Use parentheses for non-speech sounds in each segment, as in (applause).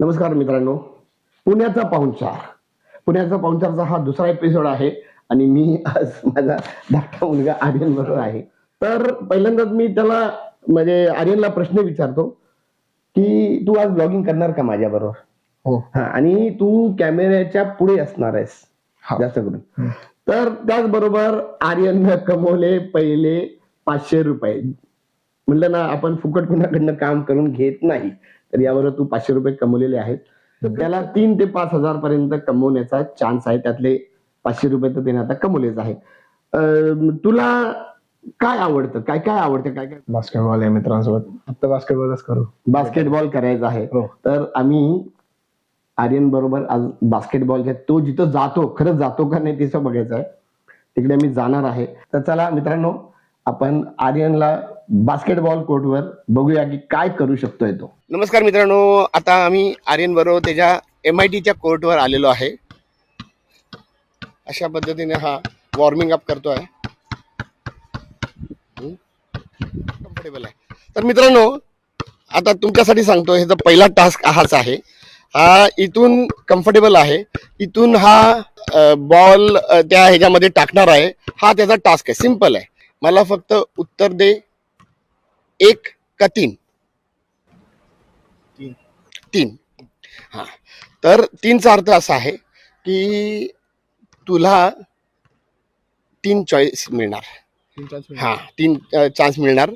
नमस्कार मित्रांनो. पुण्याचा पाहुणचार. पुण्याचा पाहुणचारचा हा दुसरा एपिसोड आहे आणि मी आज माझा धाकटा मुलगा आर्यन बरोबर आहे. तर पहिल्यांदाच मी त्याला म्हणजे आर्यनला प्रश्न विचारतो की तू आज ब्लॉगिंग करणार का माझ्या बरोबर हो आणि तू कॅमेऱ्याच्या पुढे असणार आहेस. हा. जास्त करून. तर त्याचबरोबर आर्यननं कमवले पहिले पाचशे रुपये. म्हणलं ना आपण फुकट कुणाकडनं काम करून घेत नाही तर यावर तू पाचशे रुपये कमवलेले आहेत. त्याला तीन ते पाच हजार पर्यंत कमवण्याचा चान्स आहे. त्यातले पाचशे रुपये तर त्याने आता कमवलेच आहे तुला काय आवडतं? काय काय आवडतं? काय काय? बास्केटबॉल आहे मित्रांसोबत. फक्त बास्केटबॉलच करू. बास्केटबॉल करायचा आहे. हो. तर आम्ही आर्यन बरोबर आज बास्केटबॉल तो जिथं जातो खरंच जातो का नाही तिथं बघायचं आहे. तिकडे आम्ही जाणार आहे. तर चला मित्रांनो आपण आर्यनला बास्केटबॉल कोर्टवर बघूया की काय करू शकतोय तो. नमस्कार मित्रांनो आता आम्ही आर्यन बरोबर त्याच्या एम आय टीच्या कोर्टवर आलेलो आहे. अशा पद्धतीने हा वॉर्मिंग अप करतोय. कम्फर्टेबल आहे. तर मित्रांनो आता तुमच्यासाठी सांगतो ह्याचा पहिला टास्क हाच आहे. हा इथून कम्फर्टेबल आहे. इथून हा बॉल त्या ह्याच्यामध्ये टाकणार आहे. हा त्याचा टास्क आहे. सिंपल आहे. मला फक्त उत्तर दे. एक का तीन? तीन. हा. तर तीनचा अर्थ असा आहे की तुला तीन चॉईस मिळणार. हा तीन चान्स मिळणार.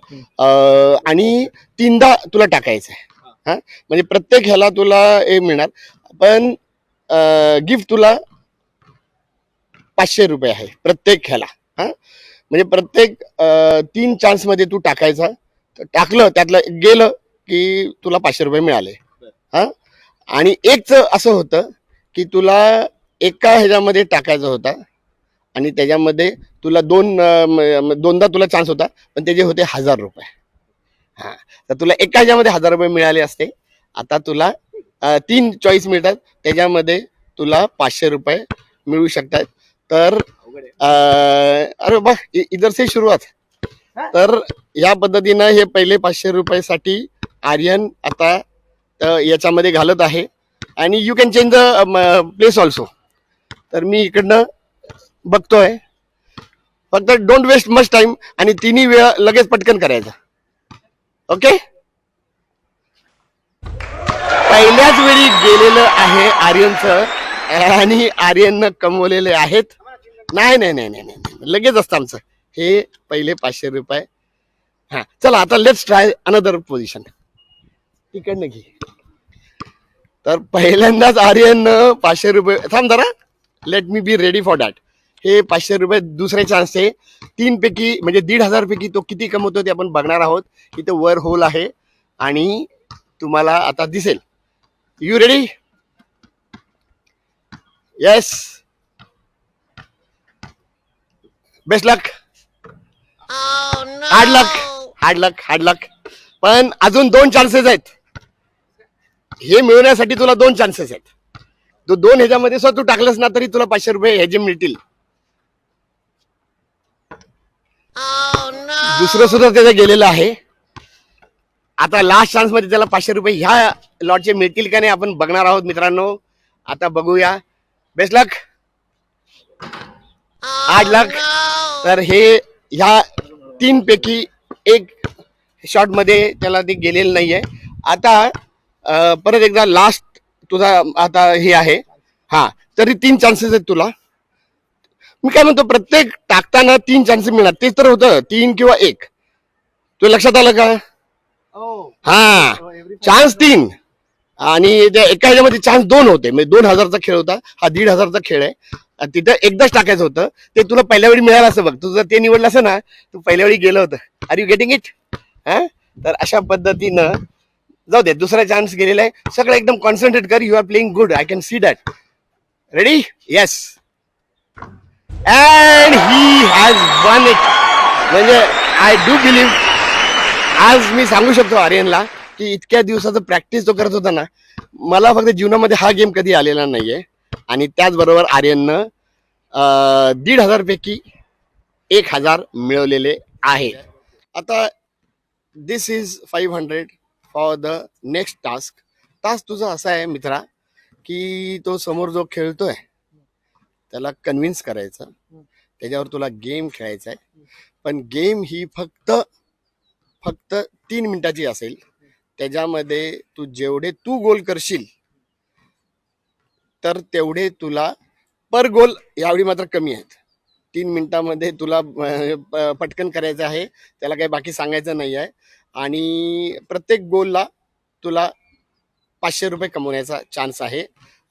आणि तीनदा तुला टाकायचं आहे हा? म्हणजे प्रत्येक ह्याला तुला हे मिळणार. पण गिफ्ट तुला पाचशे रुपये आहे प्रत्येक ह्याला. हा? म्हणजे प्रत्येक तीन चान्समध्ये तू टाकायचा. टाकलं त्यातलं गेलं की तुला पाचशे रुपये मिळाले. हा? आणि एकच असं होतं की तुला एका ह्याच्यामध्ये टाकायचा होता आणि त्याच्यामध्ये तुला दोन दोनदा तुला चान्स होता पण त्याचे होते हजार रुपये. हा. तर तुला एका ह्याच्यामध्ये हजार रुपये मिळाले असते. आता तुला तीन चॉईस मिळतात. त्याच्यामध्ये तुला पाचशे रुपये मिळू शकतात. तर अरे बा इ- इधर से सुरुवात. तर या पद्धतीनं हे पहिले पाचशे रुपयासाठी आर्यन आता याच्यामध्ये घालत आहे. आणि you can change the place also तर मी इकडनं बघतोय. फक्त डोंट वेस्ट मच टाइम आणि तिन्ही वेळा लगेच पटकन करायचा. ओके? पहिल्याच वेळी गेलेलं आहे आर्यनचं आणि आर्यननं कमवलेले आहेत. नाही नाही नाही नाही नाही लगेच असतं आमचं. हे पहिले पाचशे रुपये. हा चला आता लेट्स ट्राय अनदर पोझिशन तिकडनं घे. तर पहिल्यांदाच आर्यननं पाचशे रुपये थांब जरा. Let me be ready for that हे पाचशे रुपये दुसरे चान्स आहे. तीन पैकी म्हणजे दीड हजार पैकी तो किती कमवतो ते आपण बघणार आहोत. इथं वर होल आहे. आणि तुम्हाला आता दिसेल. You ready yes best luck hard luck hard luck hard luck पण अजून दोन चान्सेस आहेत. हे मिळवण्यासाठी तुला दोन चान्सेस आहेत. तू दोन ह्याच्यामध्ये सुद्धा तू टाकलंस ना तरी तुला पाचशे रुपये ह्याचे मिळतील. दुसरं सुद्धा त्याचं गेलेलं आहे. आता लास्ट चान्समध्ये त्याला पाचशे रुपये ह्या लॉटचे मिळतील का नाही आपण बघणार आहोत मित्रांनो. आता बघूया. बेस्ट लक आठ लाख. तर हे ह्या तीन पैकी एक शॉटमध्ये त्याला ते गेलेलं नाहीये. आता परत एकदा लास्ट तुझा आता हे आहे. हा तरी तीन चान्सेस आहेत तुला. मी काय म्हणतो प्रत्येक टाकताना तीन चान्सेस मिळणार. तेच तर होतं. तीन किंवा एक. तुला लक्षात आलं का? हा. चान्स तीन. आणि एका ह्याच्यामध्ये चान्स दोन होते. म्हणजे दोन हजारचा खेळ होता. हा दीड हजारचा खेळ आहे. तिथं एकदाच टाकायचं होतं. ते तुला पहिल्या वेळी मिळालं असं बघ. तुझं ते निवडलं असं ना तू पहिल्या वेळी गेलं होतं. आर यू गेटिंग इट हा? तर अशा पद्धतीनं जाऊ दे. दुसरा चान्स गेलेला आहे. सगळं एकदम कॉन्सन्ट्रेट कर. You are playing good I can see that ready yes and he has won it म्हणजे आय डू बिलीव्ह आज मी सांगू शकतो आर्यनला की इतक्या दिवसाचं प्रॅक्टिस तो करत होता ना मला फक्त जीवनामध्ये हा गेम कधी आलेला नाहीये. आणि त्याचबरोबर आर्यननं दीड हजारपैकी एक हजार मिळवलेले आहे. आता this is five hundred for the next task task तुझा असा आहे मित्रा की तो समोर जो खेळतोय त्याला कन्व्हिन्स करायचं. त्याच्यावर तुला गेम खेळायचा आहे. पण गेम ही फक्त फक्त तीन मिनिटाची असेल. त्याच्यामध्ये तू जेवढे तू गोल करशील तर तेवढे तुला पर गोल यावेळी मात्र कमी आहेत. तीन मिनिटामध्ये तुला पटकन करायचं आहे. त्याला काही बाकी सांगायचं नाही आहे. आणि प्रत्येक गोलला तुला पाचशे रुपये कमवण्याचा चान्स आहे.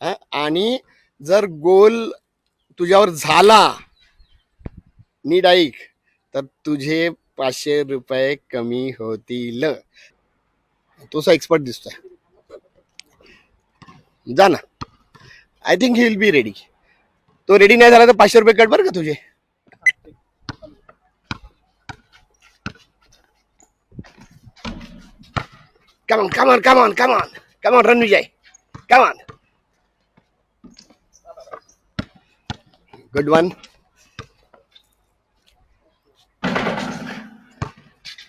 हं? आणि जर गोल तुझ्यावर झाला. नीट ऐक. तर तुझे पाचशे रुपये कमी होतील. तोसा एक्सपर्ट दिसतोय. जा ना. I think he will be ready तो रेडी नाही झाला पाचशे रुपये कट बरं का तुझे? Come on, come on, come on, come on. Good one.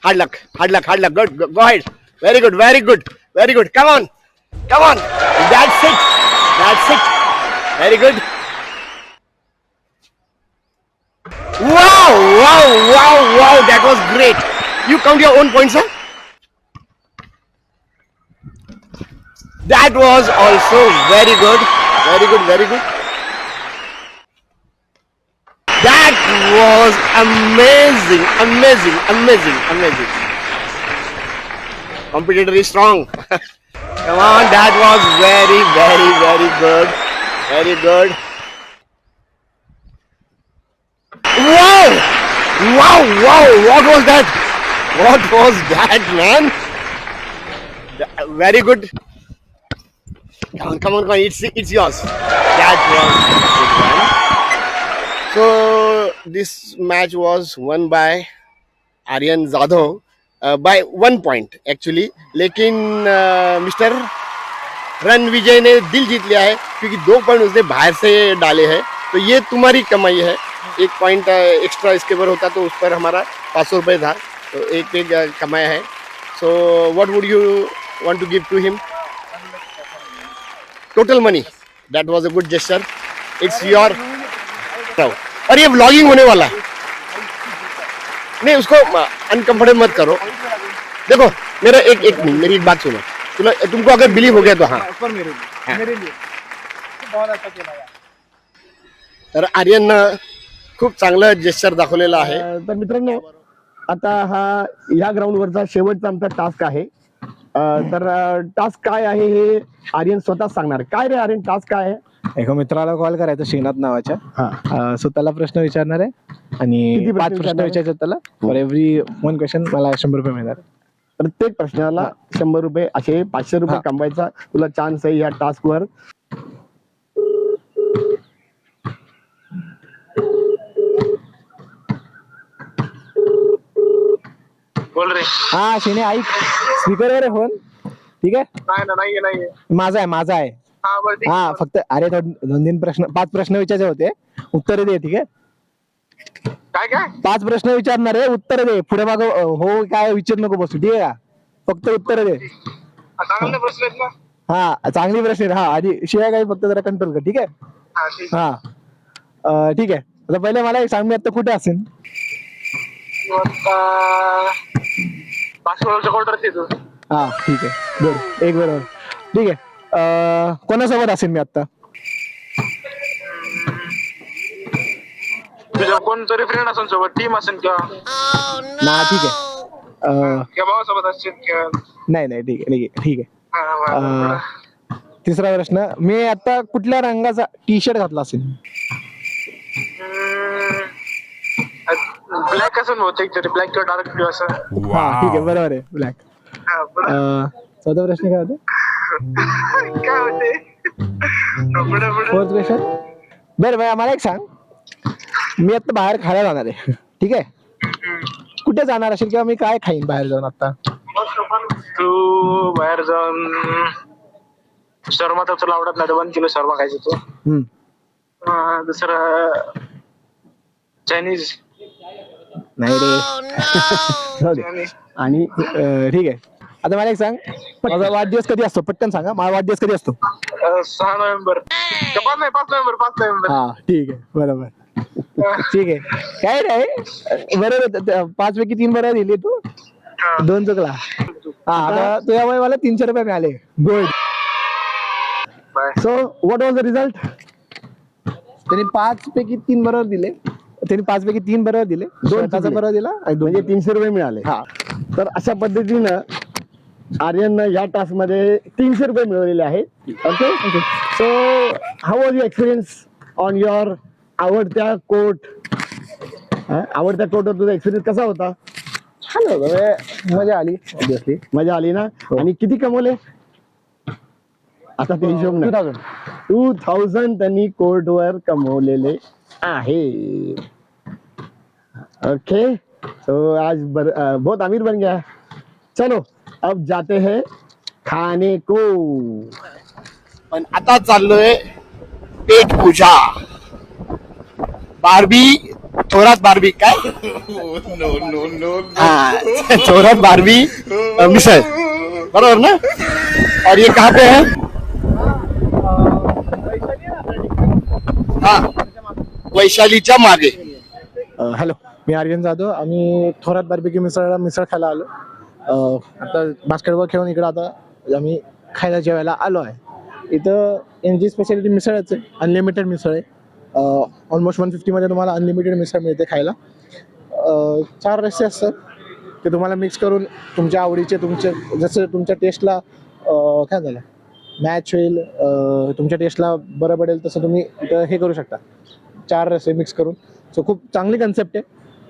Hard luck, hard luck, hard luck. Good, go, go ahead. Very good, very good, very good. Come on, come on. That's it. That's it. Very good. Wow, wow, wow, wow. That was great. You count your own points, sir? That was also very good. Very good, very good. That was amazing, amazing, amazing, amazing. Competitor is strong. (laughs) Come on, that was very, very, very good. Very good. Wow! Wow, wow, what was that? What was that, man? Uh, very good. Come on, come on, come on. It's, it's yours. That was good one. This match was won by Zadov uh, by one point actually. लेकिन mister Ranvijay ने दिल जीत लिया है क्योंकि दो point उसने बाहर से डाले हैं। तो ये तुम्हारी कमाई है। एक पॉइंट एक्स्ट्रा इसके ऊपर होता तो उस पर हमारा पाँच सौ रुपये था। तो एक पे कमाया है। So what would you want to give to him total money that was a good gesture it's your और ये व्लॉगिंग होने वाला है। नहीं उसको अनकंफर्टेबल मत करो। देखो मेरा एक एक मिनट मेरी एक बात सुनो। तुला तुमको अगर बिलीव हो गया तो हाँ। पर मेरे लिए मेरे लिए। बहुत अच्छा खेला यार। तर आर्यननं खूप चांगलं जेस्चर दाखवलेलं आहे. तर मित्रांनो आता हा ह्या ग्राउंडवरचा शेवटचा आमचा टास्क आहे. तर टास्क काय आहे हे आर्यन स्वतः सांगणार. काय रे आर्यन टास्क काय आहे? एका मित्राला कॉल करायचा श्रीनाथ नावाच्या. हा. अं, so त्याला प्रश्न विचारणार आहे. किती आणि प्रश्न पाच प्रश्न विचारणार आहे? विचारायचे त्याला. फॉर एव्हरी वन क्वेश्चन मला शंभर रुपये मिळणार. प्रत्येक प्रश्नाला शंभर रुपये असे पाचशे रुपये हा. कमवायचा. तुला चान्स आहे या टास्क वर. बोल रे. हा शिने ऐक. स्पीकरवर आहे फोन ठीक आहे? नाही ना नाहीये नाहीये. माझा आहे माझा आहे. हा फक्त अरे दोन दोन तीन प्रश्न पाच प्रश्न विचारायचे होते. उत्तर दे ठीक आहे? काय काय? पाच प्रश्न विचारणार आहे उत्तर दे. पुढे माग हो काय विचार नको बसू ठीक आहे का? फक्त उत्तर दे. हा, चांगले प्रश्न आहेत ना? हा चांगली प्रश्न आहे. हा आधी शिवाय काही फक्त जरा कंट्रोल कर ठीक आहे? हा ठीक आहे. आता पहिले मला एक सांग मी आता कुठे असेल हा ठीक आहे. बरोबर एक बरोबर. ठीक आहे. कोणासोबत असेल मी आता तुझ्या कोणतरी फ्रेंड असेल सोबत टीम असेल किंवा? ना ठीक आहे. अं, किंवा भावासोबत असतील किंवा? नाही नाही ठीक आहे ठीक आहे ठीक आहे. हा, बरं, अं, बरं. तिसरा प्रश्न मी आता कुठल्या रंगाचा टी शर्ट घातला असेल? ब्लॅक असेल बहुतेक तरी ब्लॅक किंवा डार्क असं. हा ठीक आहे बरोबर आहे ब्लॅक हा, बरं. चौथा प्रश्न काय होता? काय होते? फोर्थ क्वेश्चन बरं बरं मला एक सांग. मी आता बाहेर खायला जाणार आहे. ठीक आहे? कुठे जाणार असेल किंवा मी काय खाईन बाहेर जाऊन आता? तू बाहेर जाऊन शर्मा तर तुला आवडत नाही तर वन किलो शर्मा खायचं तू. हम्म. अं, दुसरं चायनीज. नाही रे. (laughs) जाऊ दे. आणि अं, ठीक आहे. आता मला एक सांग माझा वाढदिवस कधी असतो? पटकन सांगा माझा वाढदिवस कधी असतो? सहा नोव्हेंबर. पाच नाही पाच नोव्हेंबर पाच नोव्हेंबर. हा ठीक आहे बरोबर. ठीक आहे. काय नाही बरोबर पाच पैकी तीन बरोबर दिली तू? दोन चुकला. हा आता तुझ्यामुळे मला तीनशे रुपये मिळाले. Good so what was the result त्यांनी पाच पैकी तीन बरोबर दिले. त्यांनी पाच पैकी तीन बरोबर दिले. दोन ताचा चुकले. बरोबर दिला आणि दोन म्हणजे तीनशे रुपये मिळाले. हा. तर अशा पद्धतीनं आर्यननं या टास्कमध्ये तीनशे रुपये मिळवलेले आहेत. Okay so how was you experience on your आवडत्या कोट आवडत्या कोटवर तुझा एक्सपिरियन्स कसा होता? छान होतं. म्हणजे मजा आली ऑब्विसली मजा आली ना? आणि किती कमवले? आता ते हिशोब टू नाही थाउजंड टू थाउजंड त्यांनी कोर्टवर कमवलेले आहे. ओके तो आज बर, अ, बहुत अमीर बन गया. चलो. अब जाते हैं खाने को। पण आता चाललोय पेट पूजा. बारबी थोरात बारबी काय? हाँ, थोरात बारबी. अ, मिसळ बरोबर ना? और ये कहाँ पे है? हा वैशालीच्या मागे. हॅलो मी आर्यन जाधव. आम्ही थोरात बार्बिक्यू मिसळला मिसळ खायला आलो. आता बास्केटबॉल खेळून इकडं आता आम्ही खायला जेवायला आलो आहे. इथं यांची स्पेशालिटी मिसळच आहे. अनलिमिटेड मिसळ आहे. ऑलमोस्ट वन फिफ्टीमध्ये तुम्हाला अनलिमिटेड मिसळ मिळते खायला. चार रस्ते असतात. ते तुम्हाला मिक्स करून तुमच्या आवडीचे तुमचे जसं तुमच्या टेस्टला काय झालं? मॅच होईल तुमच्या टेस्टला बरं पडेल तसं तुम्ही इथं हे करू शकता. चार रस्ते मिक्स करून. सो खूप चांगली कन्सेप्ट आहे.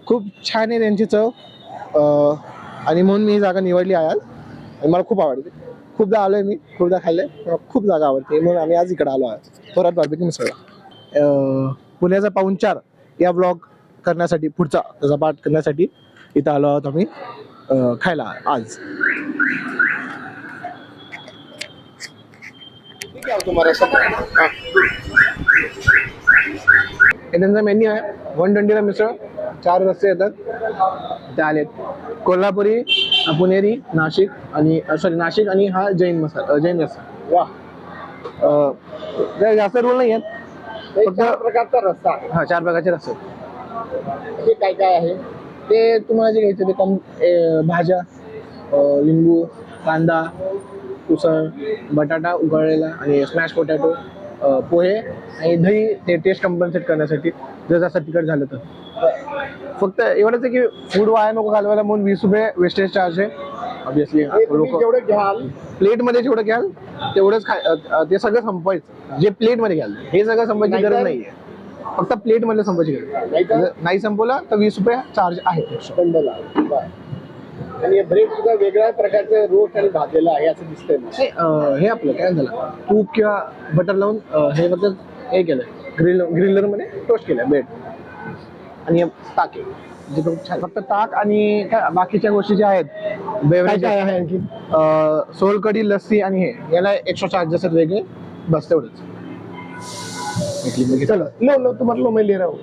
खूप छान आहे त्यांची चव. आणि म्हणून मी ही जागा निवडली आहे आज. आणि मला खूप आवडते. खूपदा आलो आहे मी खूपदा खाल्ले मला खूप जागा आवडते. म्हणून आम्ही आज इकडे आलो आहे थोरात बार्बिक्यू मिसळला. अं, पुण्याचा पाहुणचार या ब्लॉग करण्यासाठी पुढचा त्याचा पाठ करण्यासाठी इथं आलो आहोत आम्ही. खायला आज. तुम्हाला हे त्यांचा मेन्यू आहे. वन ट्वेंटीला मिसळ चार रस्ते येतात. ते आलेत. कोल्हापुरी पुणेरी नाशिक आणि सॉरी नाशिक आणि हा जैन मसाला जैन रस्सा. वा जास्त रोल नाही आहेत फक्त प्रकारचा रस्ता हा चार प्रकारचे रस्ते हे काय काय आहे? ते तुम्हाला जे घ्यायचं ते कम ए, भाज्या अ, लिंबू कांदा उसळ बटाटा उकळलेला आणि स्मॅश पोटॅटो पोहे आणि दही ते टेस्ट कम्पन्सेट करण्यासाठी जर जास्त तिखट झालं तर. फक्त एवढंच आहे की फूड वाया नको घालवायला म्हणून वीस रुपये वेस्टेज चार्ज आहे. ऑब्विसली लोक जेवढं घ्याल प्लेटमध्ये जेवढं घ्याल तेवढंच ते सगळं संपवायचं. जे प्लेटमध्ये घ्याल हे सगळं संपवायची नाहीतर- गरज नाहीये. फक्त प्लेटमध्ये संपवायची गरज. नाही संपवला तर वीस रुपये चार्ज आहे. आणि ब्रेड सुद्धा वेगळ्या प्रकारचे रोट आणि भाजलेला आहे असं दिसतंय मला. नाही, अं, हे आपलं काय झालं? तूप किंवा बटर लावून अं, हे फक्त हे केलं ग्रिल ग्रिलरमध्ये टोस्ट केलं ब्रेड. आणि हे ताक आहे. जे खूप छान. फक्त ताक आणि काय बाकीच्या गोष्टी ज्या आहेत काय बेवरेज काय आहे आणखी? सोलकडी लस्सी आणि हे. याला एक्स्ट्रा चार्जेस आहेत वेगळे बस तेवढंच. चलो लो लो तुम्हाला लो मैं ले रहा हूँ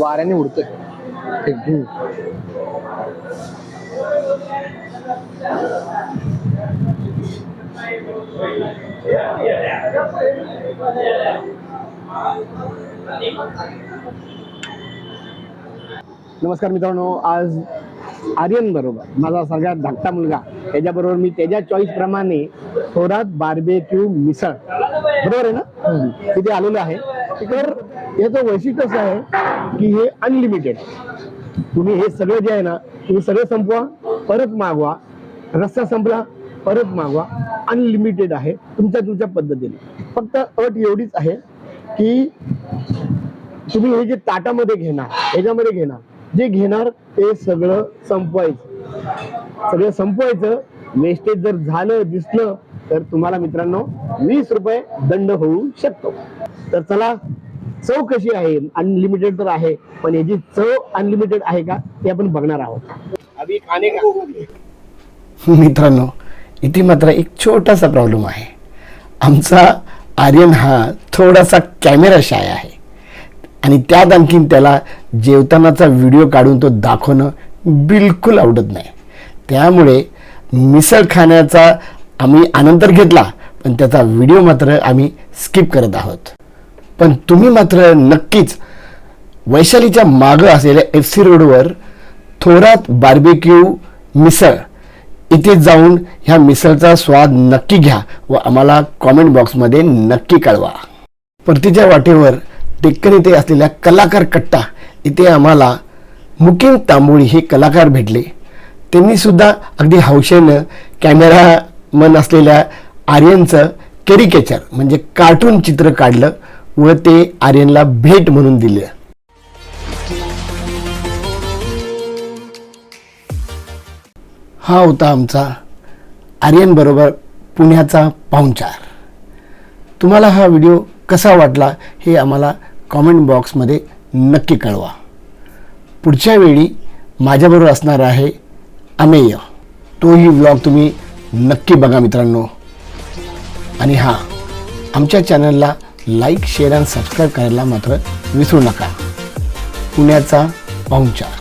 वाऱ्याने उडतोय. नमस्कार मित्रांनो आज आर्यन बरोबर माझा सगळ्यात धाकटा मुलगा. त्याच्याबरोबर मी त्याच्या चॉईस प्रमाणे थोरात बार्बेक्यू मिसळ. बरोबर आहे ना? तिथे आलेलो आहे. तर याचं वैशिष्ट्य असं आहे की हे अनलिमिटेड तुम्ही हे सगळं जे आहे ना तुम्ही सगळं संपवा परत मागवा. रस्ता संपला परत मागवा. अनलिमिटेड आहे तुमच्या तुमच्या पद्धतीने. फक्त अट एवढीच आहे की तुम्ही हे जे ताटामध्ये घेणार ह्याच्यामध्ये घेणार. जे घेणार ते सगळं संपवायचं. सगळं संपवायचं. वेस्टेज जर झालं दिसलं तर तुम्हाला मित्रांनो वीस रुपये दंड होऊ शकतो. तर चला चव कशी आहे? अनलिमिटेड तर आहे पण याची चव अनलिमिटेड आहे का? ते आपण बघणार आहोत. अभी खाने का? मित्रांनो इथे मात्र एक छोटासा प्रॉब्लेम आहे. आमचा आर्यन हा थोडासा कॅमेरा शाय आहे. आणि त्यात आणखीन त्याला जेवतानाचा व्हिडिओ काढून तो दाखवणं बिलकुल आवडत नाही. त्यामुळे मिसळ खाण्याचा आम्ही आनंद तर घेतला पण त्याचा व्हिडिओ मात्र आम्ही स्किप करत आहोत. पण तुम्ही मात्र नक्कीच वैशालीच्या मागं असलेल्या एफ सी रोडवर थोरात बार्बेक्यू मिसळ इथे जाऊन ह्या मिसळचा स्वाद नक्की घ्या व आम्हाला कॉमेंट बॉक्समध्ये नक्की कळवा. परतीच्या वाटेवर डेक्कन इथे असलेल्या कलाकार कट्टा इथे आम्हाला मुकीम तांबोळी हे कलाकार भेटले. त्यांनी सुद्धा अगदी हौशेनं कॅमेरामन असलेल्या आर्यनचं कॅरिकेचर म्हणजे कार्टून चित्र काढलं. व ते आर्यनला भेट म्हणून दिलं. हा होता आमचा आर्यन बरोबर पुण्याचा पाहुणचार. तुम्हाला हा व्हिडिओ कसा वाटला हे आम्हाला कॉमेंट बॉक्समध्ये नक्की कळवा. पुढच्या वेळी माझ्याबरोबर असणार आहे अमेय. तोही व्लॉग तुम्ही नक्की बघा मित्रांनो. आणि हां आमच्या चॅनलला लाईक शेअर आणि सबस्क्राईब करायला मात्र विसरू नका. पुण्याचा पाहुणचार.